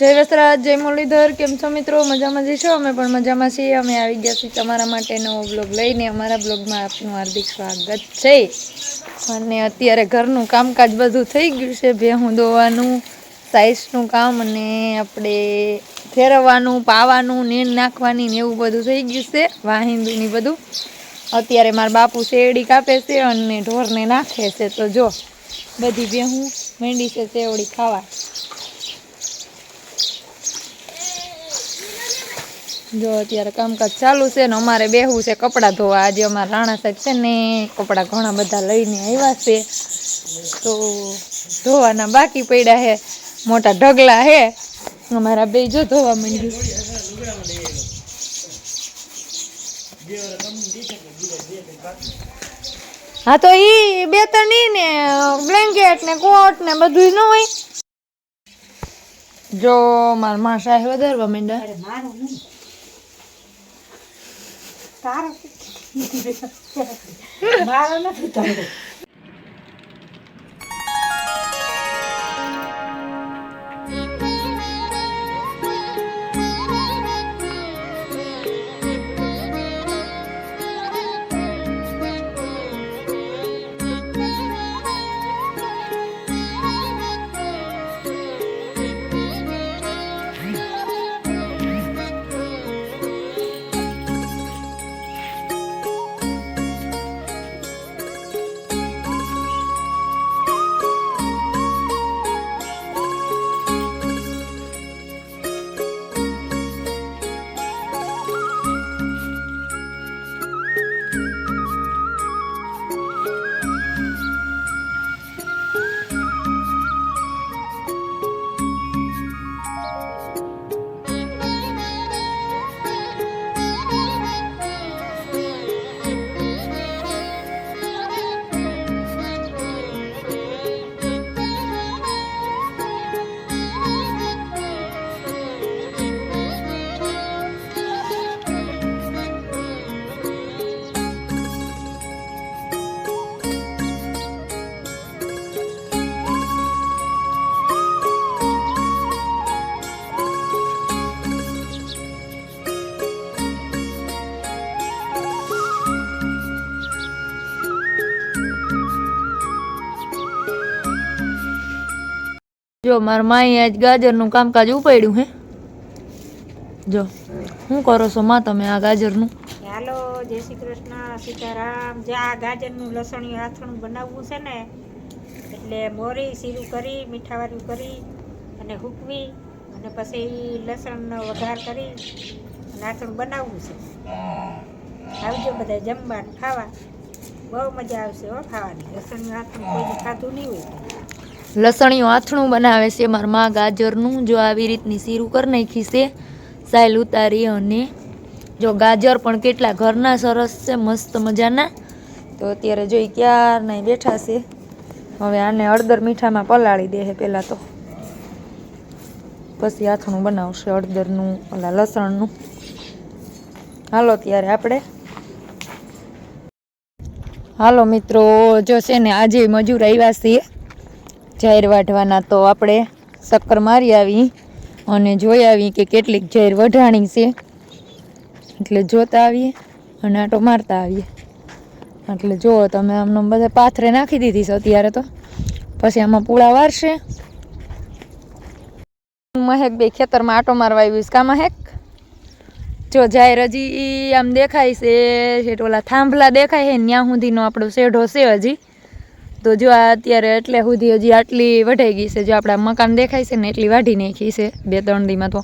જય વસરાજ જય મુરલીધર, કેમ છો મિત્રો? મજામાં જઈશો અમે પણ મજામાં છીએ. અમે આવી ગયા છીએ તમારા માટે નવો બ્લોગ લઈને. અમારા બ્લોગમાં આપનું હાર્દિક સ્વાગત છે. અને અત્યારે ઘરનું કામકાજ બધું થઈ ગયું છે. ભેહું દોવાનું સાઇઝનું કામ અને આપણે ફેરવવાનું, પાવાનું, નીણ નાખવાની ને એવું બધું થઈ ગયું છે. વાહિંદુની બધું. અત્યારે મારા બાપુ શેરડી કાપે છે અને ઢોરને નાખે છે. તો જો, બધી ભેહું મેંડી છે શેવડી ખાવા. જો અત્યારે કામકાજ ચાલુ છે ને અમારે બેહવું છે કપડાં ધોવા. આજે અમારા રાણા સાહેબ છે ને કપડાં ઘણા બધા લઈને આવ્યા છે. તો ધોવાના બાકી પડ્યા છે. મોટા ઢગલા છે. અમારા બે જો ધોવા માંડ્યું. હા તો ઈ બે ત્રણ ઈ ને બ્લેન્કેટ ને કોટ ને બધું ન હોય. જો મારા માં શાહ વધારવા માંડ્યા. તારો મારો નથી જો મારા માએ આજ ગાજરનું કામકાજ ઉપાડ્યું હે. જો શું કરો છો માં તમે આ ગાજરનું? હાલો, જય શ્રી કૃષ્ણ, સીતારામ. જે આ ગાજરનું લસણિયું આથણું બનાવવું છે ને, એટલે મોરી સીરું કરી, મીઠાવાળું કરી અને હૂકવી અને પછી લસણનો વઘાર કરી અને આથણું બનાવવું છે. આવજો બધા જમવાનું, ખાવા. બહુ મજા આવશે હો ખાવાની. લસણનું આથણું કોઈ ખાધું નહીં હોય. લસણિયું આથણું બનાવે છે. મારા માં ગાજરનું જો આવી રીતની સીરું કરી નાખી છે. સાયલ ઉતારી અને જો ગાજર પણ કેટલા ઘરના સરસ છે, મસ્ત મજાના. તો અત્યારે જોઈ ક્યારના બેઠા છે. હવે આને હળદર મીઠામાં પલાળી દે પહેલાં તો. પછી આથણું બનાવશે હળદરનું, ઓલા લસણનું. હાલો ત્યારે આપણે. હાલો મિત્રો, જો છે ને આજે મજૂર આવ્યા છીએ. જાહેર વાઢવાના તો આપણે ચક્કર મારી આવી અને જોઈ આવી કે કેટલીક જાહેર વઢાણી છે. એટલે જોતા આવીએ અને આટો મારતા આવીએ. એટલે જુઓ તમે આમને બધા પાથરે નાખી દીધી છે અત્યારે તો. પછી આમાં પૂળા વારશે. મહેક બે ખેતરમાં આટો મારવા આવ્યું છે. કા મહેક? જો જાહેર હજી આમ દેખાય છે ઓલા થાંભલા દેખાય છે ત્યાં સુધીનો આપણો શેઢો છે હજી. તો જો આ અત્યારે એટલે સુધી હજી આટલી વઢાઈ ગઈ છે. જો આપણા મકાન દેખાય છે ને એટલી વાઢી નાખી છે બે ત્રણ દીમાં તો.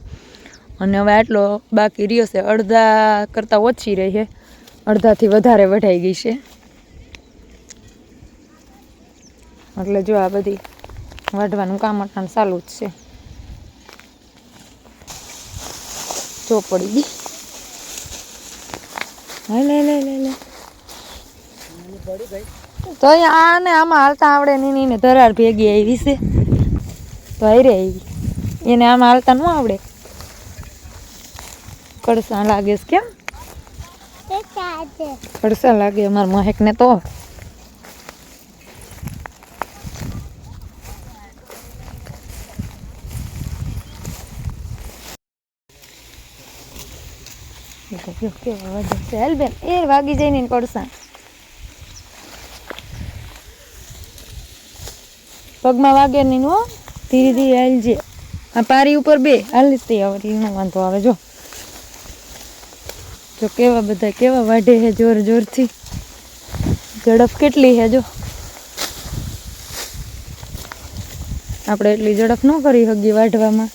અને હવે આટલો બાકી રહ્યો છે. અડધા કરતાં ઓછી રહી છે. અડધાથી વધારે વઢાઈ ગઈ છે. એટલે જો આ બધી વાઢવાનું કામ અટાણ ચાલુ જ છે. પડી ગઈ. લે લે લે લે લે તો આને આમાં હાલતા આવડે નહીં ને ધરાર ભેગી આવી છે. તો હરે આવી. એને આમાં હાલતા ન આવડે. કડસા લાગે છે કેમ? કડસા લાગે અમારા મહેકને તો. કેવા છે. હેલ બેન એ વાગી જઈને કડસા. પગમાં વાગે નહીં હો. ધીરે ધીરે હાલજે. આ પારી ઉપર બે. હાલ તે હવે. એનો વાંધો આવે. જો. જો કેવા બધા, કેવા વાઢે હે જોર જોરથી. ઝડપ કેટલી હે જો. આપણે એટલી ઝડપ ન કરી શકીએ વાઢવામાં.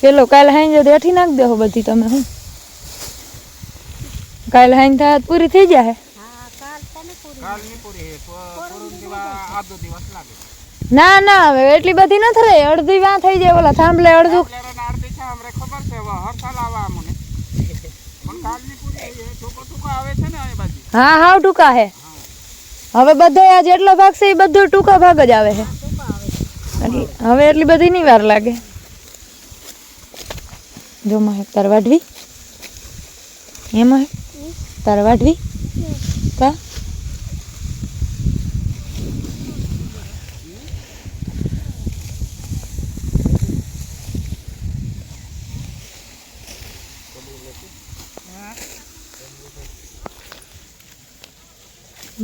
પેલો કાલે હાઈ જો દેઠી નાખ દેહો બધી તમે, હું. કાલ હાઈ થાય પૂરી થઈ જાય હા કાલ તને પૂરી. કાલની પૂરી હે આધો દિવસ લાગે. ના ના હવે એટલી બધી ન થાય. અડધી વાં થઈ જાય ઓલા થાંભલે અડધું. પ્લેયર આરતી છે અમને ખબર છે હવે હર સાલ આવા અમને પણ કાલની પૂરી હે ટૂંકો ટૂંકો આવે છે ને અહીં બાજુ. હા હાવ ટૂંકા હે. હવે બધા આ જેટલો ભાગ છે એ બધો ટૂંકા ભાગ જ આવે છે. એટલે હવે એટલી બધી નહીં વાર લાગે. જો મહેક તાર વાઢવી. એમાં તાર વાઢવી? કા?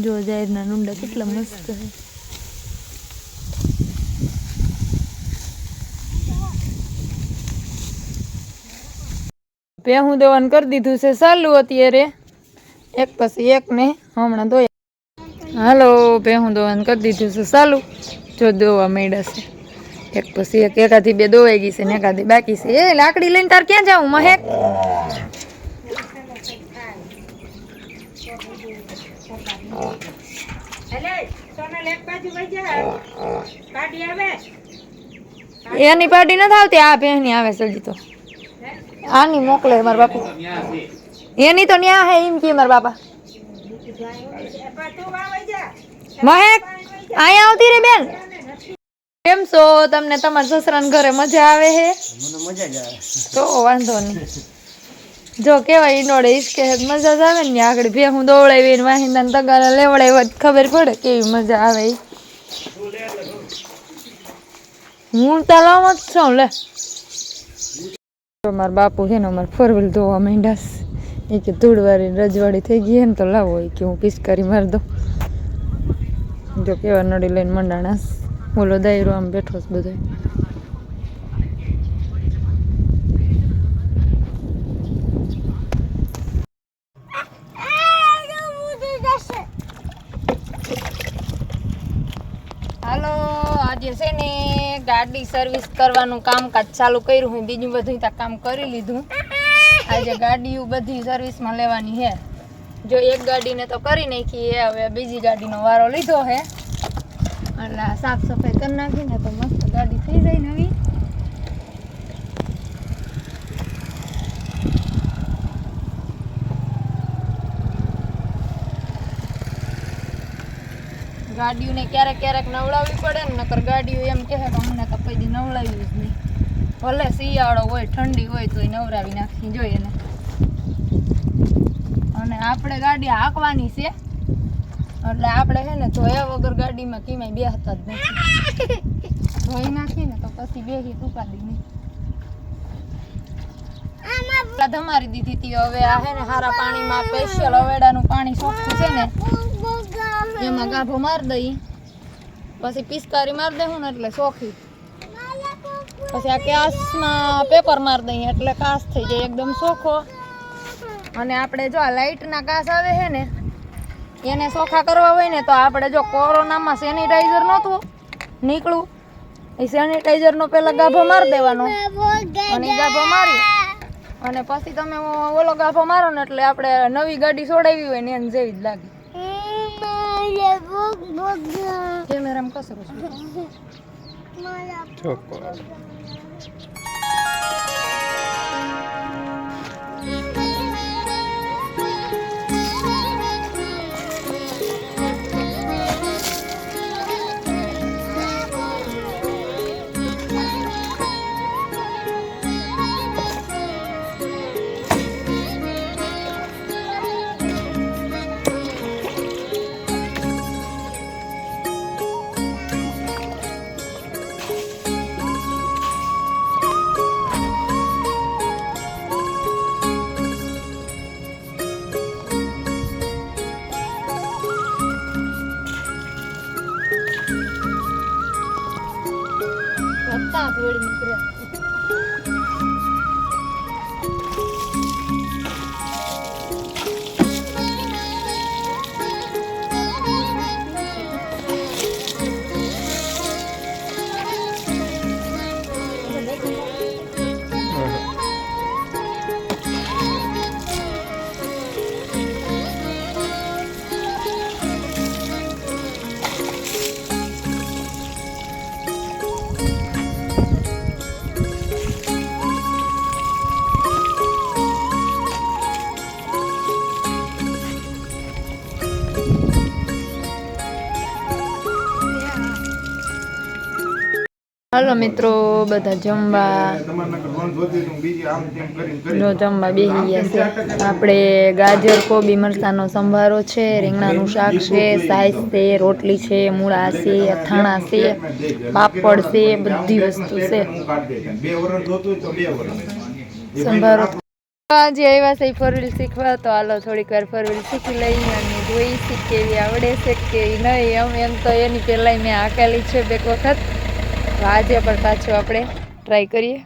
જો નુંડા કેટલા મસ્ત છે. પેહું દવાનું કરી દીધું છે. ચાલુ અત્યારે. એક પછી એક ને હમણાં ધોયા હાલો પેહું દવાનું કરી દીધું છે. ચાલુ. જો દોવા માંડ્યા છે. એક પછી એક એકાથી બે દોવાઈ ગઈ છે ને એકાથી બાકી છે. એ લાકડી લઈને તાર ક્યાં જાઉં, મહેક? એટલે સોનલ એક બાજુ વઈ જા કાઢી આવે એની પાર્ટી નથી આવતી? આ બેહની આવે છે હજી તો. આની મોકલે મારા બાપુ. એની તો ન્યા હે એમ કે મારા બાપા. મહેક અહીંયા આવતી રે બેન. કેમ છો? તમને તમારા સસરાના ઘરે મજા આવે હે? તો વાંધો નહીં. જો કેવાય ઈનોડે ઈસકે હે મજા જ આવે ને આગળ ભે હું દોવડાવી ને વાહિંદા ને તગારા લેવડાવી ખબર પડે કેવી મજા આવે હું તલાવ જ છું લે. મારા બાપુ છે ને અમારે ફોર વ્હીલ ધોવા માંડ્યા એ કે ધૂળવાળી રજવાડી થઈ ગઈ ને તો લાવો એ કે હું પિચકારી માર દઉં. જો કેવા નડી લઈને મંડાણા બોલો દાયરો આમ બેઠો છે બધો હાલો, આજે છે ને ગાડી સર્વિસ કરવાનું કામકાજ ચાલુ કર્યું હું, બીજું બધું ત્યાં કામ કરી લીધું. આજે ગાડીઓ બધી સર્વિસમાં લેવાની છે. જો એક ગાડીને તો કરી નાખી એ હવે બીજી ગાડીનો વારો લીધો છે. એટલે સાફ સફાઈ કરી નાખીને તો મસ્ત ગાડી થઈ જાય નવી ગાડીઓને ક્યારેક ક્યારેક નવડાવવી પડે ને નકર ગાડીઓ એમ કહે કે અમને કોઈ દી નવડાવ્યું જ નહીં. ભલે શિયાળો હોય, ઠંડી હોય તોય નવરાવી નાખી જોઈએ ને અને આપણે ગાડી હાંકવાની છે. એટલે આપણે છે ને ધોયા વગર ગાડીમાં કિમાય બે હતા જ નથી. ધોઈ નાખી ને તો પછી બે હિત ઉપાડી નહીં ધમારી દીધી હતી હવે આ હે ને હારા પાણીમાં સ્પેશિયલ અવેડાનું પાણી ચોખ્ખું છે ને. એમાં ગાભો મારી દઈ. પછી પિસ્કારી દે હું ને એટલે સોખી. પછી આ કાસમાં પેપર માર દઈએ એટલે કાસ થઈ જાય એકદમ સોખો. અને આપણે જો આ લાઇટના કાસ આવે છે ને એને સોખા કરવા હોય ને તો આપણે જો કોરોનામાં સેનિટાઈઝર નહોતું નીકળું એ સેનિટાઈઝરનો પહેલાં ગાભો મારી દેવાનો. અને ગાભો મારી. અને પછી તમે ઓલો ગાભો મારો ને એટલે આપણે નવી ગાડી છોડાવી હોય ને એને જેવી જ લાગે. કેમેરામાં કસરો છે ચોક્કસ હાલો મિત્રો બધા જમવા જો જમવા બેસી ગયા છે. આપણે ગાજર, કોબી, મરચાંનો સંભારો છે, રીંગણાનું શાક છે સાઈઝ છે, રોટલી છે, મૂળા છે, અથાણા છે, પાપડ છે, બધી વસ્તુ છે. સંભારો. આજે આવ્યા છે ફોર વ્હીલ શીખવા, તો હાલો થોડીક વાર ફોર શીખી લઈએ અને જોઈ શીખ કેવી આવડે છે કે નહીં. એમ એમ તો એની પહેલાં મેં હાકેલી છે બે વખત. આજે પણ પાછું આપણે ટ્રાય કરીએ.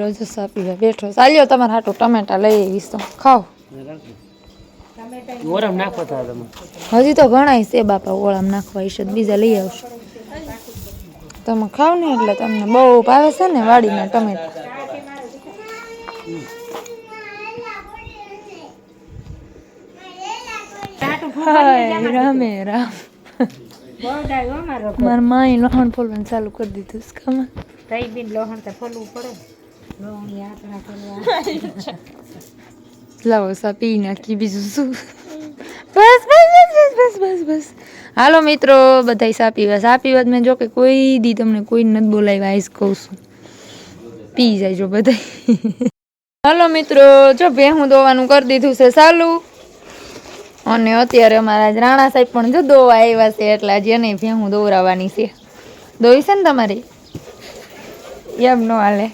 રોજ સાપી બેઠો ચાલ્યો તમારે હાટું ટમેટા લઈ આવીશ તો. ખાઓ. ઓરમ નાખો તા તમે. હજી તો ઘણાય છે બાપા ઓળામ નાખવા હશે તો બીજા લઈ આવશો. તમે ખાવ ને એટલે તમને બહુ ભાવે છે ને વાડીના ટમેટા. રામે રામ. મારા માએ લોહણ ફોલવાનું ચાલુ કરી દીધું છે તઈ બી લોહણ તો ફોલવું પડે. લોહણી આટલા કરવા લાવો સા પી નાખી બીજું શું બસ બસ બસ બસ બસ બસ હાલો મિત્રો બધાય સાપીવા પીવા સા પીવા જ મેં જો કે કોઈ દી તમને કોઈ નથી બોલાવ્યા આઈસ કહું છું પી જાય જો બધાય હાલો મિત્રો જો ભેહું દોવાનું કરી દીધું છે ચાલુ અને અત્યારે અમારા રાણા સાહેબ પણ જો દોવા આવ્યા છે એટલે આજે એને ભેહું દોરાવાની છે દોઈ છે ને તમારી એમ નો હાલે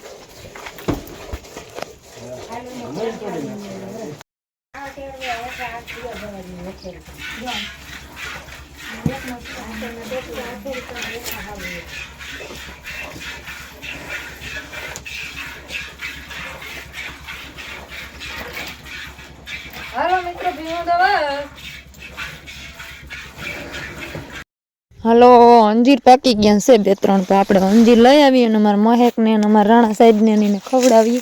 હાલો હાલો, અંજીર પાકી ગયા છે બે ત્રણ, તો આપણે અંજીર લઈ આવીએ અને અમારા મહેકને અને અમારા રાણા સાહેબને ને એને ખવડાવીએ.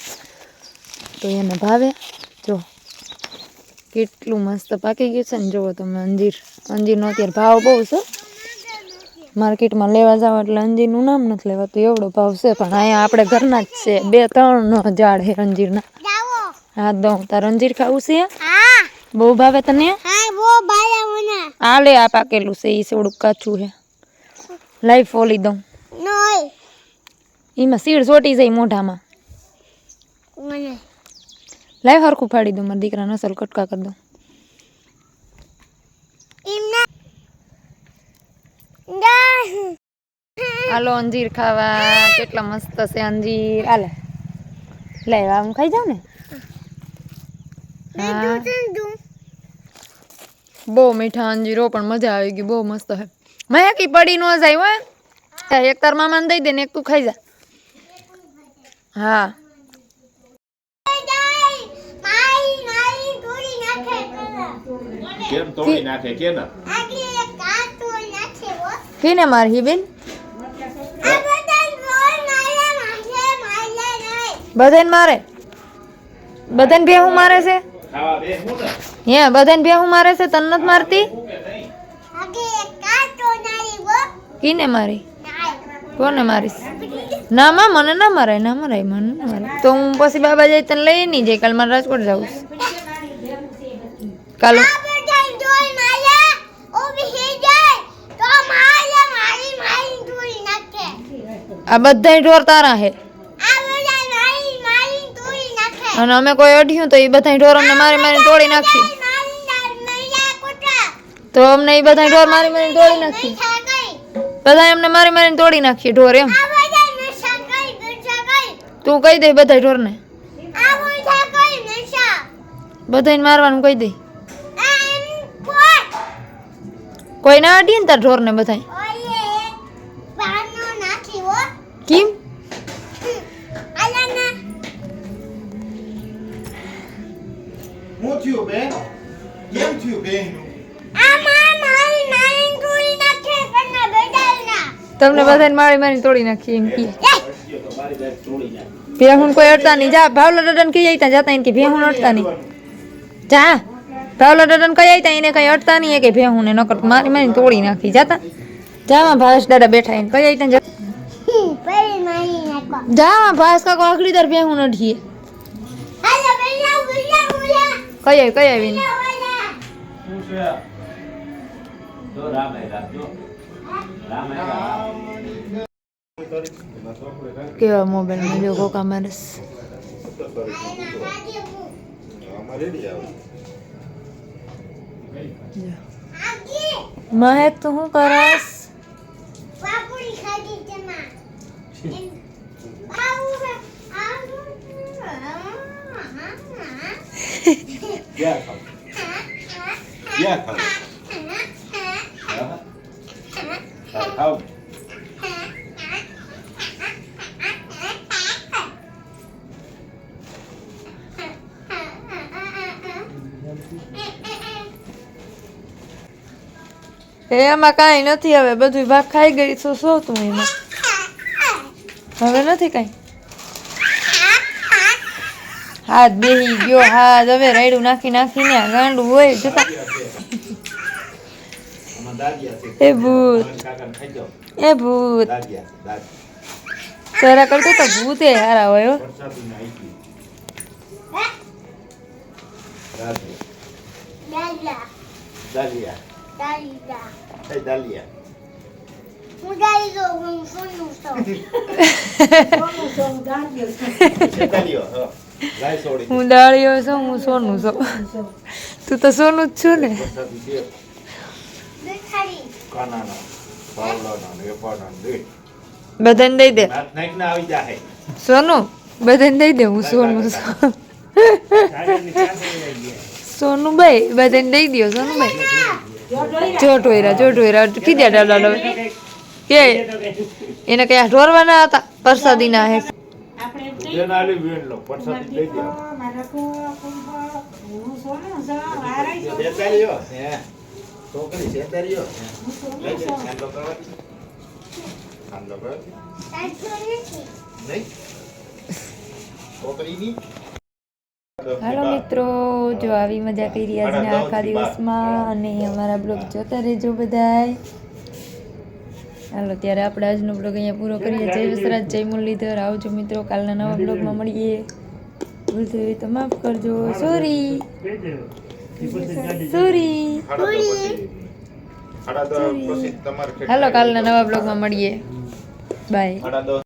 તો એને ભાવે. કેટલું મસ્ત પાકી ગયું છે ને જુઓ તમે અંજીર. અંજીરનો અત્યારે ભાવ બહુ છે. માર્કેટમાં લેવા જાવ એટલે અંજીરનું નામ નથી લેવાતું એવડો ભાવ છે પણ અહીંયા આપણે ઘરના જ છે. બે ત્રણ ઝાડ છે અંજીરના. હા દઉં તાર અંજીર ખાવું છે? બહુ ભાવે તને? આ લે આ પાકેલું છે એ થોડુંક કાચું છે. લાઈ ફોલી દઉં. એમાં સીડ ચોટી જાય મોઢામાં. લાઈ હરખું ફાડી દઉં મારા દીકરા નસલ કટકા કરી દઉં. હાલો અંજીર ખાવા. કેટલા મસ્ત છે અંજીર. હાલે. લે આમ ખાઈ જાવ ને? હા બહુ મીઠા અંજીરો પણ મજા આવી ગઈ. બહુ મસ્ત હે મહેકી પડી ન જાય હો? એક તાર મામાને દઈ દે ને એક તું ખાઈ જા. હા. કેમ તોડી નાખે કે ના કેને મારી બેન બધાને મારે બધાને બે હું મારે? છે? હું ને. હે બધાને બે હું મારે છે? તન નથી મારતી? કીને મારી? કોને મારીશ? ના માં મને ના મરાય ના મરાય મને ના મરાય. તો હું પછી બાબા જઈ તને લઈ નહીં જાય કાલ મારે રાજકોટ જાઉં. કાલ. આ બધાય ઢોર તારા હે. અને અમે કોઈ અઢ્યું તો એ બધા ઢોર અમને મારી મારી તોડી નાખી. તો અમને એ બધા ઢોર મારી મારી તોડી નાખી. બધા એમને મારી મારીને તોડી નાખીએ ઢોર એમ. તું કહી દે બધા ઢોરને બધાને મારવાનું કહી દે. કોઈ ના અડીએ ને તાર ઢોરને બધા કેમ હું થયું બેન કેમ થયું બેન તમને બધાને મારી મારીને તોડી નાખીએ એમ કે તો મારી બેન તોડી નાખી ભેહું કોઈ અડતા નહીં. જા ભાવલા દાદાને કઈ આઈતા જતા એને કે ભેહું અડતા નહીં. જા ભાવલા દડન કઈ આઈતા એને કઈ અડતા નહીં. કે ભેહું ને નકર મારી મારી તોડી નાખી. જતા. જામાં ભાવેશ દાદા બેઠા એને કઈ આઈતા જા ભાવેશ કાકો આખડી દર ભેહું અડીએ કઈ આવી કઈ આવી કેવા મોબાઈલમાં જો કોકા મારસ મહેક તું શું કરસ? ક્યાં ખાવ ક્યાં ખાવ એમાં કાંઈ નથી. હવે બધું ભાગ ખાઈ ગઈ શું શું તું એમાં? હવે નથી કાંઈ? હાથ બેહી ગયો હાથ હવે રાયડું નાખી નાખીને આ ગાંડું હોય જોતા. આમાં દાદિયા છે એ ભૂત. એ ભૂત. તારા કરતો તો ભૂતે હારા હોય દાલિયા. એ દાલિયા એ દાલિયો હા ગાય સોડી હું દાળીઓ છું હું સોનું છું. તું તો સોનું જ છું ને. બધાને દઈ દે. સોનું? બધાને દઈ દે હું સોનું છું. સોનું ભાઈ બધાને દઈ દો સોનું ભાઈ. જો હોયરા જો હોયરા કીધા ડાડા કે એને કયા ઢોરવાના હતા? પરસાદીના હે. આપણે એમ કહીએ, જેના આલી વેણ લો વરસાદી લઈ દે. મારા કુવા હું સોનું છું, હારાય છું. હે. છોકરી શેતારીઓ લઈ દે. ખાંડો કરવાથી ખાંડો કરવાથી નહીં? છોકરીની? હાલો મિત્રો જો આવી મજા કરી આજના આખા દિવસમાં અને અમારા બ્લોગ જોતા રહેજો બધાય. હાલો ત્યારે આપણે આજનો બ્લોગ અહીંયા પૂરો કરીએ. જય વસરાજ જય મુરલીધર. આવજો મિત્રો કાલના નવા બ્લોગમાં મળીએ. ભૂલ થઈ હોય તો માફ કરજો. સોરી સોરી તમારે હાલો કાલના નવા બ્લોગમાં મળીએ. બાય